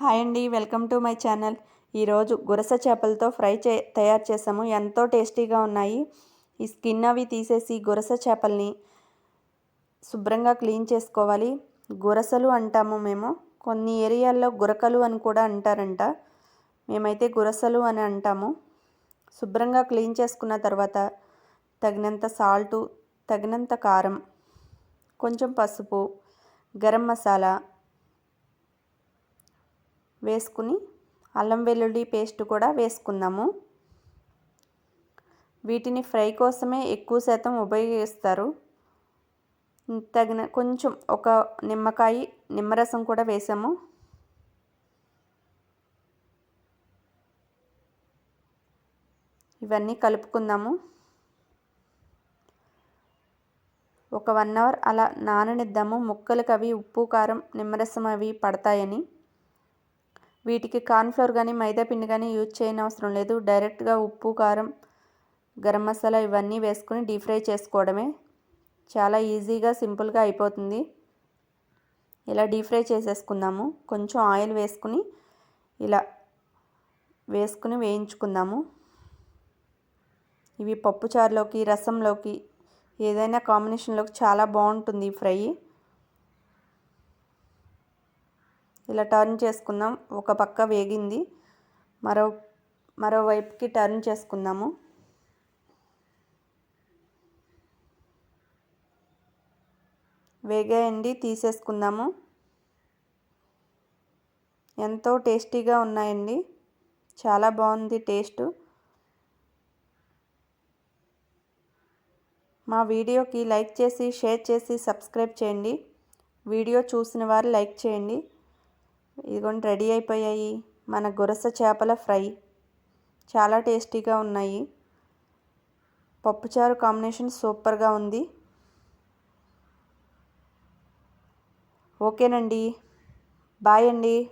Hi అండి welcome to my channel. ఈరోజు గురస చేపలతో fry చే తయారు చేసాము. ఎంతో టేస్టీగా ఉన్నాయి. ఈ స్కిన్ అవి తీసేసి గురస చేపల్ని శుభ్రంగా క్లీన్ చేసుకోవాలి. గురసలు అంటాము మేము. కొన్ని ఏరియాల్లో గురకలు అని కూడా అంటారంట. మేమైతే గురసలు అని అంటాము. శుభ్రంగా క్లీన్ చేసుకున్న తర్వాత తగినంత సాల్టు తగినంత కారం కొంచెం పసుపు గరం మసాలా వేసుకుని అల్లం వెల్లుల్లి పేస్ట్ కూడా వేసుకుందాము. వీటిని ఫ్రై కోసమే ఎక్కువ శాతం ఉపయోగిస్తారు. తగిన కొంచెం ఒక నిమ్మకాయ నిమ్మరసం కూడా వేసాము. ఇవన్నీ కలుపుకుందాము. ఒక వన్ అవర్ అలా నాననిద్దాము. ముక్కలకు అవి ఉప్పు కారం నిమ్మరసం అవి పడతాయని. వీటికి కార్న్ఫ్లోర్ కానీ మైదాపిండి కానీ యూజ్ చేయని అవసరం లేదు. డైరెక్ట్గా ఉప్పు కారం గరం మసాలా ఇవన్నీ వేసుకుని డీప్ ఫ్రై చేసుకోవడమే చాలా ఈజీగా సింపుల్గా అయిపోతుంది. ఇలా డీప్ ఫ్రై చేసేసుకుందాము. కొంచెం ఆయిల్ వేసుకుని ఇలా వేసుకుని వేయించుకుందాము. ఇవి పప్పుచారులోకి రసంలోకి ఏదైనా కాంబినేషన్లోకి చాలా బాగుంటుంది ఫ్రై. ఇలా టర్న్ చేసుకుందాం. ఒక పక్క వేగింది. మరో మరోవైపుకి టర్న్ చేసుకుందాము. వేగాయండి తీసేసుకుందాము. ఎంతో టేస్టీగా ఉన్నాయండి. చాలా బాగుంది టేస్ట్. మా వీడియోకి లైక్ చేసి షేర్ చేసి సబ్స్క్రైబ్ చేయండి. వీడియో చూసిన వారు లైక్ చేయండి. ఇదిగోండి రెడీ అయిపోయాయి. మన గురస చేపల ఫ్రై చాలా టేస్టీగా ఉన్నాయి. పప్పుచారు కాంబినేషన్ సూపర్గా ఉంది. ఓకేనండి. బాయ్ అండి.